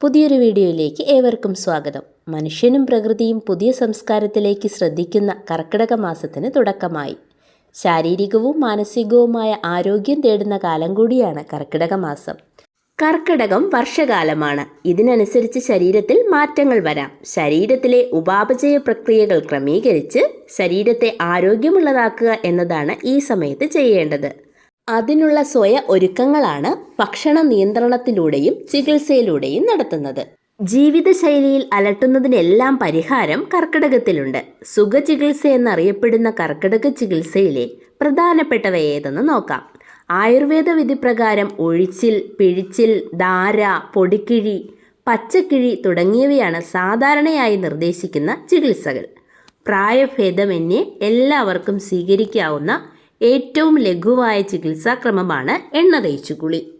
പുതിയൊരു വീഡിയോയിലേക്ക് ഏവർക്കും സ്വാഗതം. മനുഷ്യനും പ്രകൃതിയും പുതിയ സംസ്കാരത്തിലേക്ക് ശ്രദ്ധിക്കുന്ന കർക്കിടക മാസത്തിന് തുടക്കമായി. ശാരീരികവും മാനസികവുമായ ആരോഗ്യം തേടുന്ന കാലം കൂടിയാണ് കർക്കിടക മാസം. കർക്കിടകം വർഷകാലമാണ്. ഇതിനനുസരിച്ച് ശരീരത്തിൽ മാറ്റങ്ങൾ വരാം. ശരീരത്തിലെ ഉപാപചയ പ്രക്രിയകൾ ക്രമീകരിച്ച് ശരീരത്തെ ആരോഗ്യമുള്ളതാക്കുക എന്നതാണ് ഈ സമയത്ത് ചെയ്യേണ്ടത്. അതിനുള്ള സ്വയ ഒരുക്കങ്ങളാണ് ഭക്ഷണ നിയന്ത്രണത്തിലൂടെയും ചികിത്സയിലൂടെയും നടത്തുന്നത്. ജീവിതശൈലിയിൽ അലട്ടുന്നതിനെല്ലാം പരിഹാരം കർക്കിടകത്തിലുണ്ട്. സുഖചികിത്സ എന്നറിയപ്പെടുന്ന കർക്കിടക ചികിത്സയിലെ പ്രധാനപ്പെട്ടവ ഏതെന്ന് നോക്കാം. ആയുർവേദ വിധി പ്രകാരം ഒഴിച്ചിൽ പിഴിച്ചിൽ ധാര പൊടിക്കിഴി പച്ചക്കിഴി തുടങ്ങിയവയാണ് സാധാരണയായി നിർദ്ദേശിക്കുന്ന ചികിത്സകൾ. പ്രായഭേദമന്യേ എല്ലാവർക്കും സ്വീകരിക്കാവുന്ന ഏറ്റവും ലഘുവായ ചികിത്സാക്രമമാണ് എണ്ണ തേച്ചു കുളി.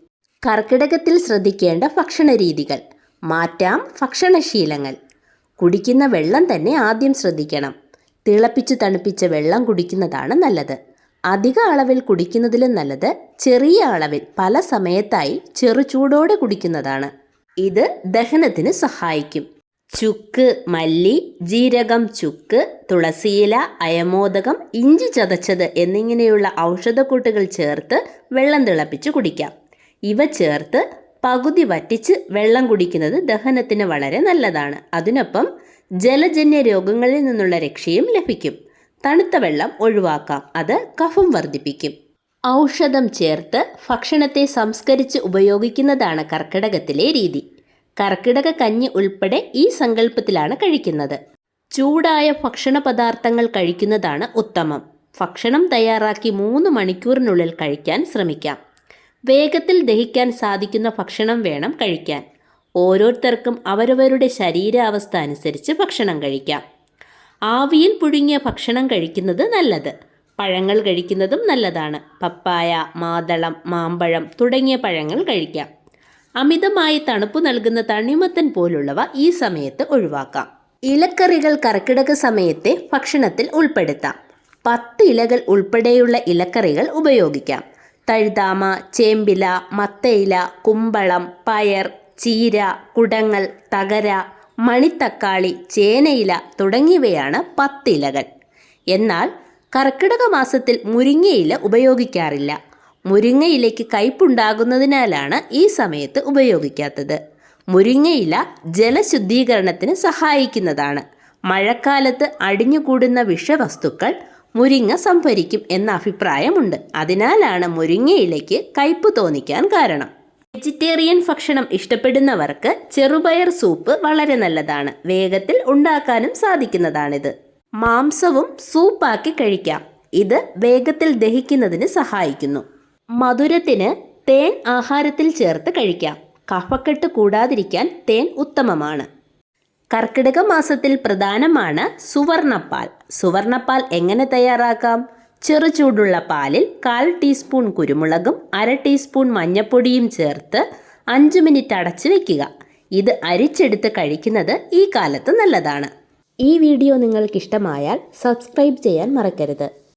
കർക്കിടകത്തിൽ ശ്രദ്ധിക്കേണ്ട ഭക്ഷണ രീതികൾ. മാറ്റാം ഭക്ഷണശീലങ്ങൾ. കുടിക്കുന്ന വെള്ളം തന്നെ ആദ്യം ശ്രദ്ധിക്കണം. തിളപ്പിച്ചു തണുപ്പിച്ച വെള്ളം കുടിക്കുന്നതാണ് നല്ലത്. അധിക അളവിൽ കുടിക്കുന്നതിലും നല്ലത് ചെറിയ അളവിൽ പല സമയത്തായി ചെറു ചൂടോടെ കുടിക്കുന്നതാണ്. ഇത് ദഹനത്തിന് സഹായിക്കും. ചുക്ക് മല്ലി ജീരകം ചുക്ക് തുളസിയില അയമോദകം ഇഞ്ചി ചതച്ചത് എന്നിങ്ങനെയുള്ള ഔഷധക്കൂട്ടുകൾ ചേർത്ത് വെള്ളം തിളപ്പിച്ച് കുടിക്കാം. ഇവ ചേർത്ത് പകുതി വറ്റിച്ച് വെള്ളം കുടിക്കുന്നത് ദഹനത്തിന് വളരെ നല്ലതാണ്. അതിനൊപ്പം ജലജന്യ രോഗങ്ങളിൽ നിന്നുള്ള രക്ഷയും ലഭിക്കും. തണുത്ത വെള്ളം ഒഴിവാക്കാം. അത് കഫം വർദ്ധിപ്പിക്കും. ഔഷധം ചേർത്ത് ഭക്ഷണത്തെ സംസ്കരിച്ച് ഉപയോഗിക്കുന്നതാണ് കർക്കിടകത്തിലെ രീതി. കർക്കിടക കഞ്ഞി ഉൾപ്പെടെ ഈ സങ്കല്പത്തിലാണ് കഴിക്കുന്നത്. ചൂടായ ഭക്ഷണ പദാർത്ഥങ്ങൾ കഴിക്കുന്നതാണ് ഉത്തമം. ഭക്ഷണം തയ്യാറാക്കി മൂന്ന് മണിക്കൂറിനുള്ളിൽ കഴിക്കാൻ ശ്രമിക്കാം. വേഗത്തിൽ ദഹിക്കാൻ സാധിക്കുന്ന ഭക്ഷണം വേണം കഴിക്കാൻ. ഓരോരുത്തർക്കും അവരവരുടെ ശരീരാവസ്ഥ അനുസരിച്ച് ഭക്ഷണം കഴിക്കാം. ആവിയിൽ പുഴുങ്ങിയ ഭക്ഷണം കഴിക്കുന്നത് നല്ലത്. പഴങ്ങൾ കഴിക്കുന്നതും നല്ലതാണ്. പപ്പായ മാതളം മാമ്പഴം തുടങ്ങിയ പഴങ്ങൾ കഴിക്കാം. അമിതമായി തണുപ്പ് നൽകുന്ന തണ്ണിമത്തൻ പോലുള്ളവ ഈ സമയത്ത് ഒഴിവാക്കാം. ഇലക്കറികൾ കർക്കിടക സമയത്തെ ഭക്ഷണത്തിൽ ഉൾപ്പെടുത്താം. പത്ത് ഇലകൾ ഉൾപ്പെടെയുള്ള ഇലക്കറികൾ ഉപയോഗിക്കാം. തഴുതാമ ചേമ്പില മത്തയില കുമ്പളം പയർ ചീര കുടങ്ങൾ തകര മണിത്തക്കാളി ചേനയില തുടങ്ങിയവയാണ് പത്തിലകൾ എന്നാൽ കർക്കിടക മാസത്തിൽ മുരിങ്ങയില ഉപയോഗിക്കാറില്ല. മുരിങ്ങയിലയ്ക്ക് കയ്പുണ്ടാകുന്നതിനാലാണ് ഈ സമയത്ത് ഉപയോഗിക്കാത്തത്. മുരിങ്ങയില ജലശുദ്ധീകരണത്തിന് സഹായിക്കുന്നതാണ്. മഴക്കാലത്ത് അടിഞ്ഞുകൂടുന്ന വിഷവസ്തുക്കൾ മുരിങ്ങ സംഭരിക്കും എന്ന അഭിപ്രായമുണ്ട്. അതിനാലാണ് മുരിങ്ങയിലയ്ക്ക് കയ്പ് തോന്നിക്കാൻ കാരണം. വെജിറ്റേറിയൻ ഭക്ഷണം ഇഷ്ടപ്പെടുന്നവർക്ക് ചെറുപയർ സൂപ്പ് വളരെ നല്ലതാണ്. വേഗത്തിൽ ഉണ്ടാക്കാനും സാധിക്കുന്നതാണിത്. മാംസവും സൂപ്പാക്കി കഴിക്കാം. ഇത് വേഗത്തിൽ ദഹിക്കുന്നതിന് സഹായിക്കുന്നു. മധുരത്തിന് തേൻ ആഹാരത്തിൽ ചേർത്ത് കഴിക്കാം. കഫക്കെട്ട് കൂടാതിരിക്കാൻ തേൻ ഉത്തമമാണ്. കർക്കിടക മാസത്തിൽ പ്രധാനമാണ് സുവർണപ്പാൽ. സുവർണപ്പാൽ എങ്ങനെ തയ്യാറാക്കാം? ചെറുചൂടുള്ള പാലിൽ കാൽ ടീസ്പൂൺ കുരുമുളകും അര ടീസ്പൂൺ മഞ്ഞൾപ്പൊടിയും ചേർത്ത് അഞ്ച് മിനിറ്റ് അടച്ചു വെക്കുക. ഇത് അരിച്ചെടുത്ത് കഴിക്കുന്നത് ഈ കാലത്ത് നല്ലതാണ്. ഈ വീഡിയോ നിങ്ങൾക്കിഷ്ടമായാൽ സബ്സ്ക്രൈബ് ചെയ്യാൻ മറക്കരുത്.